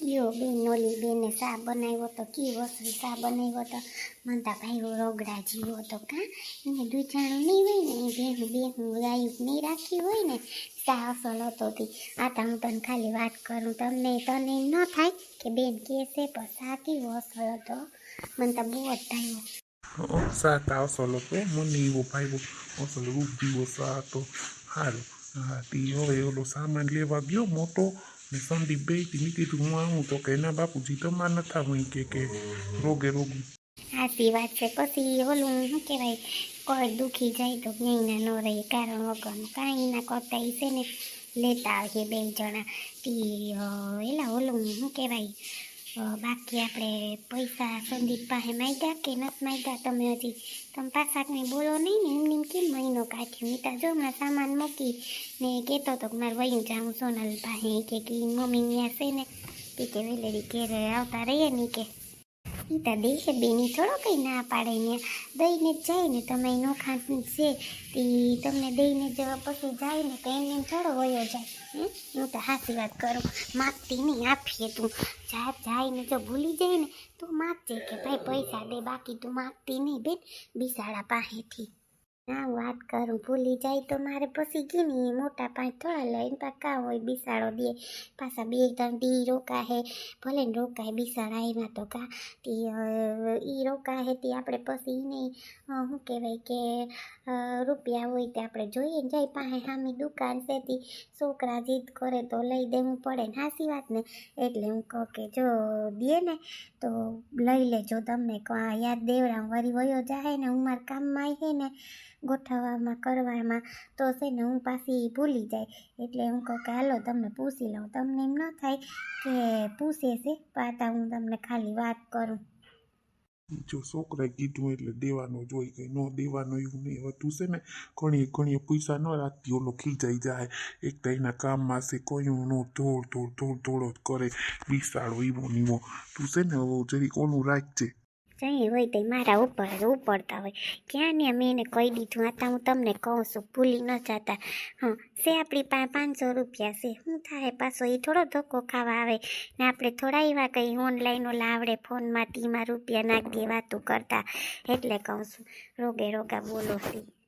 કયો બેન ઓલી બેને શા બનાવ્યો તો કી વસ્તુ શા બનાવ્યો તો? મનતા ભાઈ રોગડા જીવો તો કા? એને દૂધાણું નહીં હોય ને, એ ભેગું બેગું ગાયું નહીં રાખ્યું હોય ને સા અસલ હતો હતી આ તો હું તને ખાલી વાત કરું, તમને તને ન થાય કે બેન કે છે પણ શા કેવો અસલ હતો? મને તો બહુ જ થયો સાત અસલ હતો? મને એવો ભાઈવો અસલ રૂપિયો સા તો સારું હા, તી હવે ઓલો સામાન લેવા ગયો મોટો. ને સંદીપ બે મેં કીધું હું તો કે એના બાપુજી તમારે નથી આવું કે કે રોગે રોગું સાચી વાત છે પછી ઓલું શું કહેવાય કોઈ દુખી જાય તો જ્ઞાના ન રહે કારણ વગરનું કાંઈ ના કરતા છે ને લેતા આવીએ બે જણા તી એલા ઓલું શું કહેવાય બાકી આપણે પૈસા સંદીપ પાસે માંગ્યા કે નથી માંગ્યા તમે હજી તમે પાછા કંઈ બોલો નહીં ને એમને કેમ મહિનો કાઢ્યો? મીતા જો હમણાં સામાન મૂકી ને કહેતો હતો કે મારે વયું જાઉં સોનલ પાસે કે મમ્મી ત્યાં છે ને કે વેલેરી ઘેર આવતા રહીએ ને કે ઈ તો દેહે બેની થોડો કંઈ ના પાડે ને દઈને જાય ને તમે નોખા છે તે તમને દઈને જવા પછી જાય ને તો એમને એમ થોડો વયો જાય. હે? તો હાસી વાત કરું. માગતી નહીં આપીએ તું. જા જાય ને જો ભૂલી જાય ને તો માગજે કે ભાઈ પૈસા દે, બાકી તું માગતી નહીં બેન. બિસાડા પાસેથી. હા વાત કરું? ભૂલી જાય તો મારે પછી ગીની. મોટા પાંચ થોડા લઈને પાકા હોય બિસાડો દે. પાછા બે ત્રણ ટી રોકા હે ભલે ને રોકાય બિસાડા એમાં તો કા તી એ રોકા હે તી આપણે પછી અ, શું કહેવાય કે રૂપિયા હોય તે આપણે જોઈએ ને જાય. પાસે સામી દુકાન છે તી. છોકરા જીદ કરે તો લઈ દેવું પડે ને. હાસી વાત ને. એટલે હું કહું કે જો દે ને તો લઈ લેજો. તમને યાદ દેવરામ વરી વયો જાય ને હું મારા કામમાં આવી ને ગોઠવવામાં કરવામાં તો છે ને હું પાછી ભૂલી જાય. એટલે હું કહું કે હાલો તમને પૂછી લઉં. તમને એમ ન થાય કે પૂછે છે? પાતા હું તમને ખાલી વાત કરું. જો છોકરાએ કીધું એટલે દેવાનું જોઈ ગઈ ન દેવાનું એવું નહીં. હવે તું છે ને ઘણી ઘણી પૈસા ન રાખતી. ઓલો ખીજાઈ જાય. એક તો એના કામમાં છે કયું નો ધોળ ધોળ ધોળ ધોળ જ કરે. બિસાડો ઈવો નીવો તું છે ને જરીક ઓલું રાખજે. જઈ હોય તે મારા ઉપર જ ઉપડતા હોય. ક્યાં ને મેં એને કહી દીધું? આ હું તમને કહું છું, ભૂલી ન જતા. હા, છે આપણી પાસે પાંચસો રૂપિયા છે. હું થાય પાછો એ થોડો ધક્કો ખાવા આવે. ને આપણે થોડા એવા કંઈ ઓનલાઈન ઓલા આવડે ફોનમાં તીમાં રૂપિયા નાખી વાતું કરતા. એટલે કહું છું, રોગે રોગા બોલો સી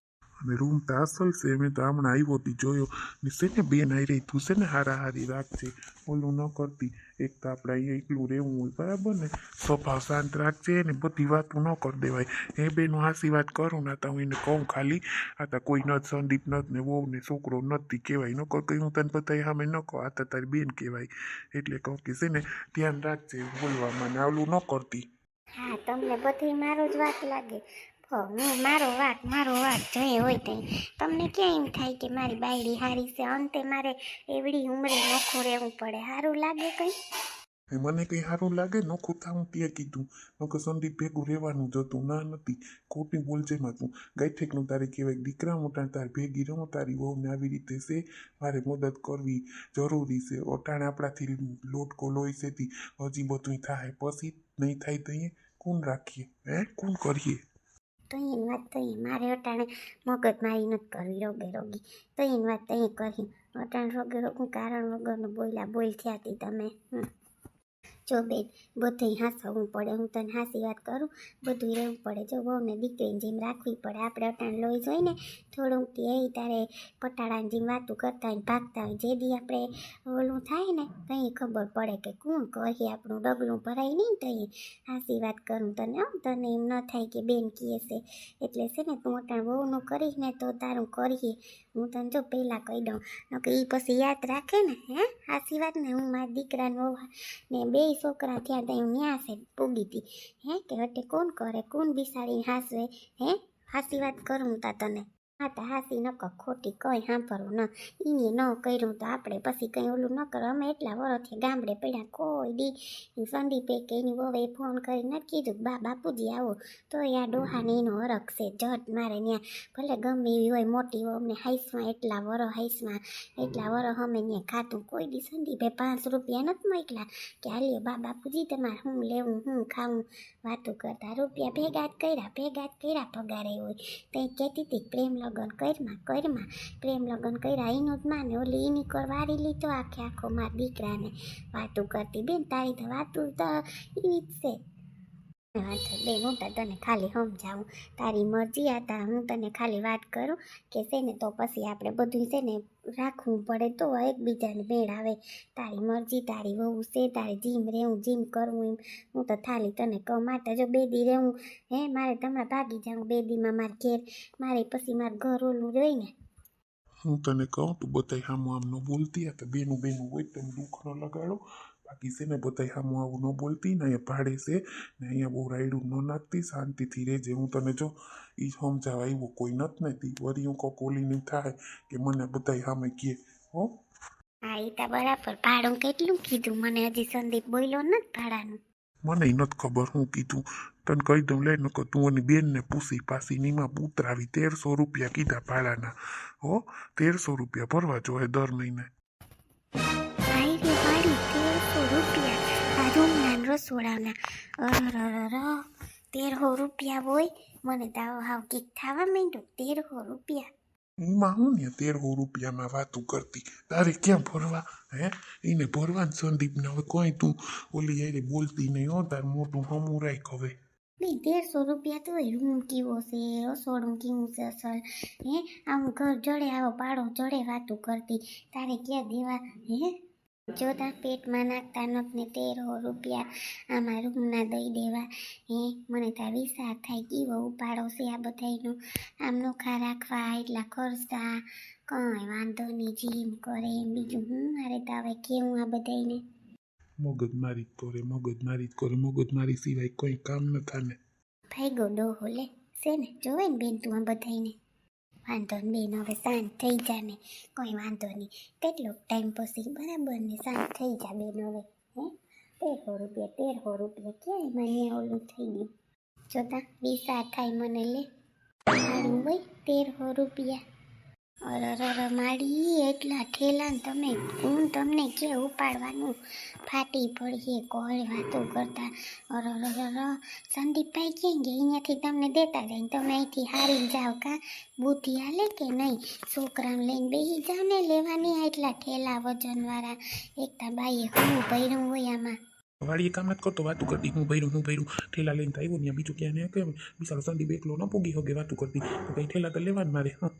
અને રૂમ તો અસલ છે મેં તો હમણાં આવ્યો હતી જોયો ને છે ને બેન આવી રહી તું છે ને હારા હારી રાખજે ઓલું ન કરતી એક તો આપણે અહીંયા એકલું રહેવું હોય બરાબર ને સ્વભાવ શાંત રાખજે ને બધી વાતો ન કરી દેવાય એ બેન હાસી વાત કરું ને તો હું એને કહું ખાલી આ તો કોઈ નથ સંદીપ નથ ને વહુ ને છોકરો નથી કહેવાય ન કર કંઈ હું તને બધા સામે ન કહું આ તો તારી બેન કહેવાય એટલે કહું કે છે ને ધ્યાન રાખજે બોલવામાં ને ઓલું ન કરતી હા તમને બધી મારું જ વાત લાગે હો, હું મારો વાક મારો વાક જોઈએ હોય તે તમને ક્યાં એમ થાય કે મારી બાયડી હારી છે? અંતે મારે એવડી ઉંમરે નોખું રહેવું પડે. સારું લાગે કંઈ? મને કંઈ સારું લાગે? નોખું થાવું ત્યાં કીધું. નકર સંદીપ ભેગું રહેવાનું જ હતું. ના નથી. ખોટી બોલજેમાં તું. ગાયઠેકનું તારે કહેવાય દીકરા મોટા તાર ભેગી રહો તારી વહુને આવી રીતે છે. મારે મદદ કરવી જરૂરી છે. અટાણે આપણાથી લોટકો લોહી છેથી હજી બધું થાય. પછી નહીં થાય તો અહીંયા કોણ રાખીએ? હે? કોણ કરીએ? તો એની વાત તો અહીં મારે અટાણે મગજ મારી નથી કરવી રોગે રોગી. તો એની વાત તો અહીં કરી. અટાણે રોગે રોગું કારણ વગરનું બોલ્યા બોલ થયા હતી તમે. હમ. જો બેન બધું હાંસવું પડે. હું તને હાસી વાત કરું બધું રહેવું પડે. જો બહુ ને દીકરીની જેમ રાખવી પડે. આપણે અટાણ લોહી જોઈને થોડુંક એ તારે પટાડાની જેમ વાતું કરતા હોય ભાગતા હોય, જે દી આપણે ઓલું થાય ને કંઈ ખબર પડે કે કોણ કહી આપણું ડગલું ભરાય નહીં તઈ. હાંસી વાત કરું તને આમ તને એમ ન થાય કે બેન કહે છે એટલે છે ને તું અટાણ બહુનું કરીશ ને તો તારું કરીએ હું તને જો પહેલાં કહી દઉં કે એ પછી યાદ રાખે ને, હે? હાસી વાત ને, હું મારા દીકરાને વહુ ને બે છોકરા થયા ત્યાં હું ન્યા છે પૂગી હતી હે? કે હટે કોણ કરે? કોણ બિસાડીને હાસવે? હે? હાસી વાત કરું તા તને. હા તો હાસી ન કર ખોટી કંઈ સાંભળવું ન. એને ન કર્યું તો આપણે પછી કંઈ ઓલું ન કરો. અમે એટલા વરોથી ગામડે પડ્યા, કોઈ દી. સંદીપે કે એની વહુએ ફોન કરી નથી કીધું બા, બાપુજી આવો. તો આ ડોહાને એનો હરખ છે, જટ મારે ત્યાં ભલે ગમે એવી હોય, મોટી હોય, અમને હાઈસમાં એટલા વરો હાઈસમાં એટલા વરો અમે ત્યાં ખાતું કોઈ દી સંદીપે પાંચ રૂપિયા નથી મોકલા. કે, હાલ્યો, બા, બાપુજી, તમારે હું લેવું, હું ખાવું? વાતું કરતા રૂપિયા ભેગા જ કર્યા, ભેગા જ કર્યા, પગારે હોય તે કહેતી હતી પ્રેમ લગ્ન લગ્ન કર્યા કર્યા. પ્રેમ લગ્ન કર્યા. એનો જ માને. ઓલી એની કર વારી લીધો આખે આખો મારા દીકરાને. વાતું કરતી બેન, તારી તો વાતું તો એવી જ છે. વાંધો બેન, હું તો તને ખાલી સમજાવું. તારી મરજી આ હું તને ખાલી વાત કરું કે છે ને તો પછી આપણે બધું છે ને રાખવું પડે તો એકબીજાને મેળ આવે તારી મરજી, તારી વહુ છે, તારી જીમ રહેવું, જીમ કરવું એમ. હું તો થાલી તને કહું તો જો બેદી રહેવું. હે, મારે તમારા ભાગી જાઉં બેદીમાં મારે ઘેર. મારે પછી મારે ઘર ઓલું રહી ને. હું તને કહું, તું સામું આમ ન બોલતી આ તો બેનું બેનું હોય તમે દુઃખ ન લગાડો. બાકી છે ને બધાય સામું આવું ન બોલતી ને અહીંયા ભાડે છે ને અહીંયા બહુ રાયડું ન નાખતી શાંતિથી રહેજે હું તને જો એ સમજાવ આવ્યો કોઈ નથી તી વળી હું કોલી ઓલીની થાય કે મને બધા સામે કહે હો હા એ તો બરાબર ભાડું કેટલું કીધું મને હજી સંદીપ બોલ્યો નથી ભાડાનું મને નથી ખબર હું કીધું તને કહી દઉં લે નકર તું એની બેનને પૂછી પાછી નીમાં પૂતરાવી તેરસો રૂપિયા કીધા ભાડાના હો તેરસો રૂપિયા ભરવા જોઈએ દર મહિને રૂમના અર રસોડાના તેરસો રૂપિયા હોય મને તો હાવ કીક થવા માંડ્યો. તેરસો રૂપિયા. એમાં હું ને તેરસો રૂપિયામાં વાતું કરતી. તારે ક્યાં ભરવા? હે? એને ભરવાનું સંદીપને હવે કોઈ તું ઓલી યારે બોલતી નહીં હો તાર મોટું હમું રાખ હવે નહીં તેરસો રૂપિયા તો રૂમ કેવો છે? રસોડું કેવું છે અસલ? હે? આમ ઘર જડે આવો પાડો જડે વાતું કરતી. તારે ક્યાં દેવા? હે? જોતા પેટમાં નાખતા નખને તેરો રૂપિયા આમાં રૂમના દઈ દેવા. હે મને તો વિચાર થાય કેવો ઉપાડો છે આ બધાયનો. આમ નોખા રાખવા એટલા ખર્ચા. કંઈ વાંધો નહીં જીમ કરે બીજું. હું મારે તો હવે કેવું આ બધાયને? મગજમારી જ કરે મગજમારી જ કરે મગજમારી સિવાય કોઈ કામ ન થાને. ભાઈગો ડોહો લે છે ને? જોવે ને બેન તું આ બધાયને? વાંધો બેન હવે શાંત થઈ જા ને કોઈ વાંધો નહીં કેટલોક ટાઈમ પછી બરાબર ને શાંત થઈ જા બેન હવે હે તેરસો રૂપિયા તેરસો રૂપિયા ક્યાંય મને ઓલું થઈ ગયું જોતા વિસા થાય મને લે સારું ભાઈ તેરસો રૂપિયા અરરર માડી એટલા ઠેલાને તમે હું તમને કે ઉપાડવાનું? ફાટી પડીએ, કોઈ વાતો કરતા. અરરર, સંદીપભાઈ ક્યાં ગયા? અહીંયાથી તમને દેતા જાય તમે અહીંથી હારી જાઓ કા? બુદ્ધિ હાલે કે નહીં? છોકરાને લઈને બેસી જાઓ ને લેવાની આ એટલા ઠેલા વજનવાળા. એકતા બાઈએ હું ભર્યું હોય આમાં. વાડીએ કામ નથી કરતો, વાતું કરતી. હું ભર્યું હું ભર્યું. ઠેલા લઈને તો આવ્યો ને બીજું ક્યાં ને કેમ બિચારો સંદીપ એકલો ન પૂગી હોગે વાતું કરતી. તો કંઈ ઠેલા તો લેવા મારે, હા.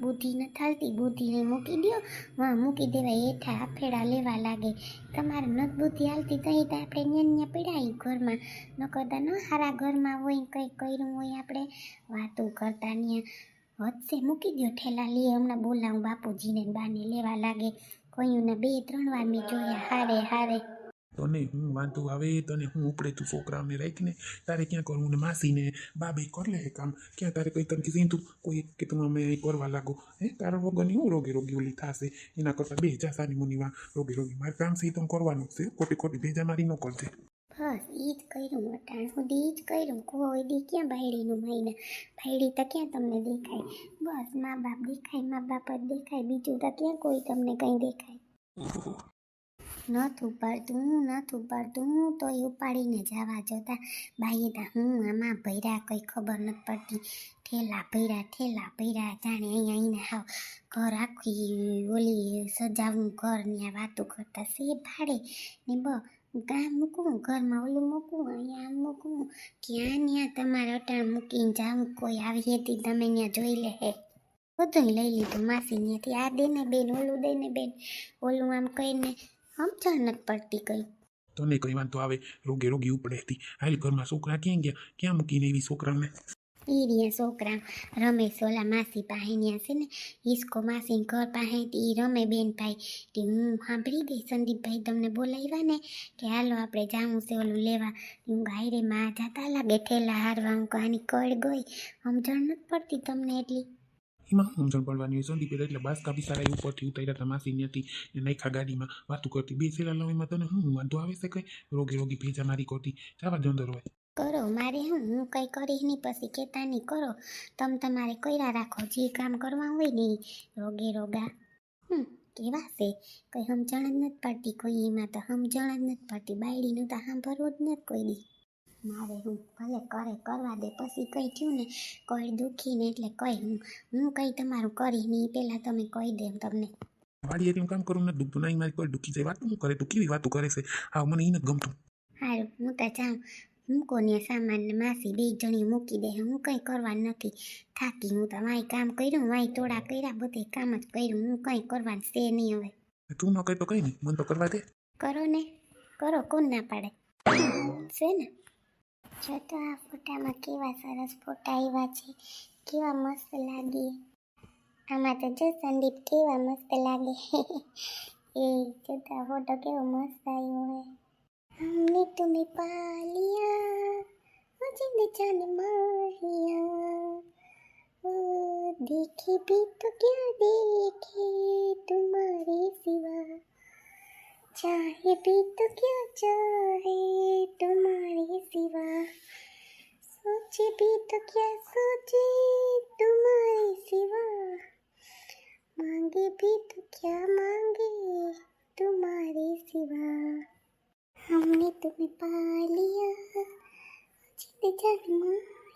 બુદ્ધિ ન થાલતી બુદ્ધિને મૂકી દ્યો. વાં મૂકી દેવાય, હેઠા આફેડા લેવા લાગે. તમારે નત બુદ્ધિ હાલતી તો તો આપણે ન્યા પીડાય ઘરમાં. ન કરતા ન સારા ઘરમાં હોય કંઈક કર્યું હોય આપણે. વાતો કરતા ન્યા. વધશે મૂકી દો ઠેલા લઈએ હમણાં બોલાવું બાપુજીને બાને લેવા લાગે. કહ્યું ને બે, ત્રણ વાર મેં જોયા. હારે હારે. તને હું વાંધો આવે તને હું ઉપડે તું છોકરાઓને રાખીને તારે ક્યાં કરવું ને માસીને બાબે કર લે કામ. ક્યાં તારે કંઈ તને કીધું? તું કોઈ કે તમે અમે અહીં કરવા લાગો. હે તારા વગરની હું રોગે રોગી ઓલી થશે? એના કરતાં બે હજાર સાની મુનિવા રોગે રોગી. મારે કામ છે એ તો કરવાનું છે. ખોટી ખોટી ભેજા મારી ન કરજે. બસ એ જ કર્યું અટાણ સુધી જ કર્યું. કોઈ દી ક્યાં ભાઈડીનું મહિને ભાઈડી તો ક્યાં તમને દેખાય? બસ મા બાપ દેખાય મા બાપ જ દેખાય. બીજું તો ક્યાં કોઈ તમને કંઈ દેખાય. નથી ઉપાડતું નથી ઉપાડતું તો એ ઉપાડીને જવા જતા બાઈએ તા હું આમાં ભર્યા કંઈ ખબર નથી પડતી. ઠેલા ભર્યા ઠેલા ભર્યા, જાણે અહીંયા અહીંને હાવ ઘર આખી ઓલી સજાવું ઘર ત્યાં વાતો કરતા સે ભાડે ને બ ગામ મૂકવું, ઘરમાં ઓલું મૂકવું, અહીંયા આમ મૂકવું. ક્યાં ત્યાં તમારે અટાણ મૂકીને જાઉં કોઈ આવી હતી તમે ત્યાં જોઈ લે હે. બધું લઈ લીધું માસી ત્યાંથી આ દે ને બેન, ઓલું દે ને બેન. ઓલું આમ કહીને સમજણ નથી પડતી કઈ તને કઈ વાંધો આવે? રોગે રોગી ઉપડે હતી. હાલ ઘરમાં છોકરા ક્યાં ગયા? ક્યાં મૂકીને એવી છોકરાઓને એ રહ્યા છોકરા રમે સોલા માસી પાસે ત્યાં છે ને ઈસકો માસી ઘર પાસે એ રમે બેન ભાઈ તે હું સાંભળી ગઈ સંદીપભાઈ તમને બોલાવ્યા ને કે હાલો આપણે જાવું છે ઓલું લેવા. હું ગાયરે માં જતા લાગે ઠેલા હારવા. હું આની કળ ગઈ. સમજણ નથી પડતી તમને એટલી. હું સમજણ પડવાની હોય સંદીપ એટલે બસ કાપી સારા એવું પરથી ઉતાર્યા હતા માસી હતી એ નાખા ગાડીમાં વાતું કરતી બે સેલા લાવીમાં તને હું વાંધો આવે છે કઈ રોગે રોગી ભેજા મારી કરતી જવા દે અંદર હોય કરો મારે હું હું કંઈ કરીશ નહીં પછી કહેતા નહીં કરો તમે તમારે કર્યા રાખો જે કામ કરવા હોય ને રોગે રોગા હમ કેવા છે કંઈ સમજણ જ નથી પડતી કોઈ એમાં તો સમજણ જ નથી પડતી બાયડીનું તો સાંભળવું જ નથી કોઈ દી મારે હું ભલે કરે કરવા દે પછી કંઈ થયું ને કોઈ દુખી ને એટલે કઈ હું હું કંઈ તમારું કરી નહીં પહેલાં તમે કહી દે તમને. એથી હું કામ કરું ને દુખતું નહીં મારી કોઈ દુઃખી જાય વાતું કરે તું કેવી વાતું કરે છે? હા મને એને ગમતું. સારું હું તો જાઉં. મૂકો ને સામાન માસી બે જણી મૂકી દે હું કંઈ કરવા નથી થાકી. હું તો વાંય કામ કર્યું વાંય તોડા કર્યા બધે કામ જ કર્યું હું કંઈ કરવાનું છે નહીં હવે. તું ન કઈ તો કઈ નહીં મને તો કરવા દે. કરો ને કરો કોણ ના પાડે? છે ને? જો તો આ ફોટામાં કેવા સરસ ફોટા આવ્યા છે કેવા મસ્ત લાગે આમાં તો જો સંદીપ કેવા મસ્ત લાગે એ જો તો આ ફોટો કેવો મસ્ત આવ્યો હે हमने तुम्हें पा लिया वो जिंद जान माहिया ओ देखे भी तो क्या देखे तुम्हारे सिवा चाहे भी तो क्या चाहे तुम्हारे सिवा सोचे भी तो क्या सोचे तुम्हारे सिवा मांगे भी तो क्या मांगे तुम्हारे सिवा हमने तुम्हें पा लिया જીતે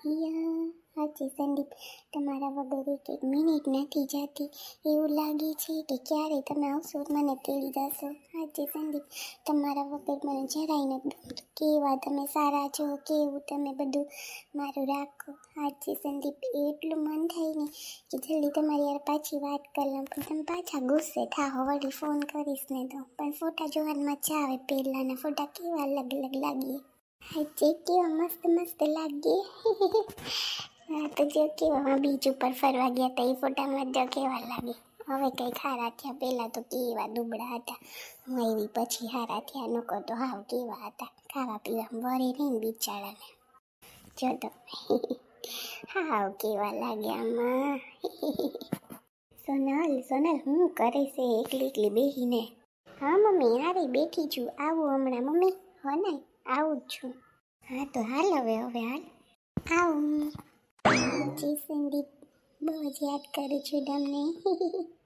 જન્માયા આજે સંદીપ, તમારા વગર એક એક મિનિટ નથી જતી. એવું લાગે છે કે ક્યારે તમે આવશો મને તેડી જશો આજે સંદીપ, તમારા વગર મને જરાય નથી કેવા તમે સારા છો, કેવું તમે બધું મારું રાખો. આજે સંદીપ, એટલું મન થાય ને કે જલ્દી તમારી યાર પાછી વાત કરી લઉં, પણ તમે પાછા ગુસ્સે થાઓ વળી ફોન કરીશ ને તો. પણ ફોટા જોવાની મજા આવે, પહેલાંના ફોટા કેવા અલગ અલગ લાગીએ આજે કેવા મસ્ત મસ્ત લાગીએ હા તો જો કેવા બીચ ઉપર ફરવા ગયા હતા એ ફોટામાં જો કેવા લાગે હવે કંઈ ખારા થયા પહેલાં તો કેવા દુબળા હતા હું એવી પછી હારા થયા લોકો તો હાવ કેવા હતા ખાવા પીવા રહી ને બિચારાને જો તો હાવ કેવા લાગ્યા આમાં સોનલ સોનલ હું કરે છે એકલી એકલી બેહીને હા મમ્મી હારે બેઠી છું આવું હમણાં મમ્મી હો ને આવું જ છું. હા, તો હાલ હવે હવે હાલ. આવું. જી, સંદીપ. બહુ જ યાદ કરું છું તમને.